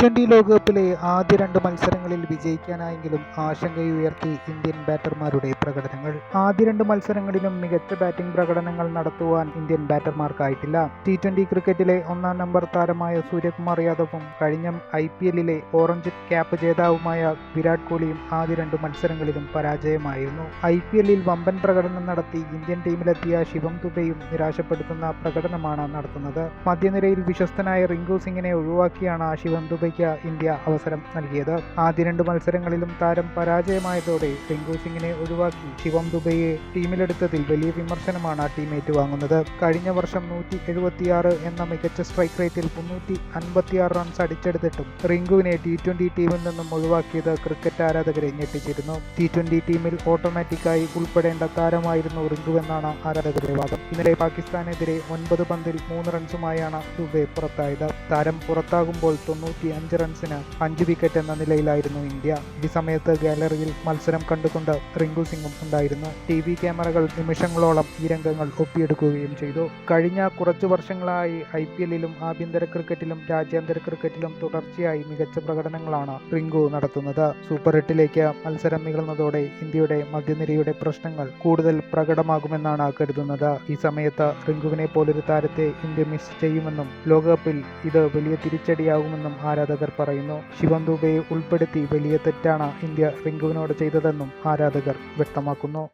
Twenty ലോകകപ്പിലെ ആദ്യ രണ്ട് മത്സരങ്ങളിൽ വിജയിക്കാനായെങ്കിലും ആശങ്കയുയർത്തി ഇന്ത്യൻ ബാറ്റർമാരുടെ പ്രകടനങ്ങൾ. ആദ്യ രണ്ട് മത്സരങ്ങളിലും മികച്ച ബാറ്റിംഗ് പ്രകടനങ്ങൾ നടത്തുവാൻ ഇന്ത്യൻ ബാറ്റർമാർക്കായിട്ടില്ല. ടി ട്വന്റി ക്രിക്കറ്റിലെ ഒന്നാം നമ്പർ താരമായ സൂര്യകുമാർ യാദവും കഴിഞ്ഞ ഐ പി എല്ലിലെ ഓറഞ്ച് ക്യാപ്പ് ജേതാവുമായ വിരാട് കോഹ്ലിയും ആദ്യ രണ്ട് മത്സരങ്ങളിലും പരാജയമായിരുന്നു. ഐ പി എല്ലിൽ വമ്പൻ പ്രകടനം നടത്തി ഇന്ത്യൻ ടീമിലെത്തിയ ശിവം ദുബെയും നിരാശപ്പെടുത്തുന്ന പ്രകടനമാണ് നടത്തുന്നത്. മധ്യനിരയിൽ വിശ്വസ്തനായ റിങ്കു സിംഗിനെ ഒഴിവാക്കിയാണ് ശിവം ദുബൈക്ക് ഇന്ത്യ അവസരം നൽകിയത്. ആദ്യ രണ്ട് മത്സരങ്ങളിലും താരം പരാജയമായതോടെ റിങ്കു സിംഗിനെ ഒഴിവാക്കി. ശിവം ദുബൈയെ ടീമിലെടുത്തതിൽ വലിയ വിമർശനമാണ് ടീം ഏറ്റുവാങ്ങുന്നത്. കഴിഞ്ഞ വർഷം നൂറ്റി എഴുപത്തിയാറ് എന്ന മികച്ച സ്ട്രൈക്ക് റേറ്റിൽ മുന്നൂറ്റി അൻപത്തിയാറ് റൺസ് അടിച്ചെടുത്തിട്ടും റിങ്കുവിനെ ടി ട്വന്റി ടീമിൽ നിന്നും ഒഴിവാക്കിയത് ക്രിക്കറ്റ് ആരാധകരെ ഞെട്ടിച്ചിരുന്നു. ടി ട്വന്റി ടീമിൽ ഓട്ടോമാറ്റിക്കായി ഉൾപ്പെടേണ്ട താരമായിരുന്നു റിങ്കുവെന്നാണ് ആരാധകരുടെ വാദം. ഇന്നലെ പാകിസ്ഥാനെതിരെ ഒൻപത് പന്തിൽ മൂന്ന് റൺസുമായാണ് ദുബെ പുറത്തായത്. താരം പുറത്താകുമ്പോൾ തൊണ്ണൂറ്റി അഞ്ച് റൺസിന് അഞ്ച് വിക്കറ്റ് എന്ന നിലയിലായിരുന്നു ഇന്ത്യ. ഈ സമയത്ത് ഗാലറിയിൽ മത്സരം കണ്ടുകൊണ്ട് റിങ്കു സിംഗും ഉണ്ടായിരുന്നു. ടി വി ക്യാമറകൾ നിമിഷങ്ങളോളം ഈ രംഗങ്ങൾ ഒപ്പിയെടുക്കുകയും ചെയ്തു. കഴിഞ്ഞ കുറച്ചു വർഷങ്ങളായി ഐ പി എല്ലിലും ആഭ്യന്തര ക്രിക്കറ്റിലും രാജ്യാന്തര ക്രിക്കറ്റിലും തുടർച്ചയായി മികച്ച പ്രകടനങ്ങളാണ് റിങ്കു നടത്തുന്നത്. സൂപ്പർ എട്ടിലേക്ക് മത്സരം നീളുന്നതോടെ ഇന്ത്യയുടെ മധ്യനിരയുടെ പ്രശ്നങ്ങൾ കൂടുതൽ പ്രകടമാകുമെന്നാണ് കരുതുന്നത്. ഈ സമയത്ത് റിങ്കുവിനെ പോലൊരു താരത്തെ ഇന്ത്യ മിസ് ചെയ്യുമെന്നും ലോകകപ്പിൽ ഇത് വലിയ തിരിച്ചടിയാകുമെന്നും ആരാധകർ പറയുന്നു. ശിവം ദുബെയെ ഉൾപ്പെടുത്തി വലിയ തെറ്റാണ് ഇന്ത്യ റിങ്കുവിനോട് ചെയ്തതെന്നും ആരാധകർ വ്യക്തമാക്കുന്നു.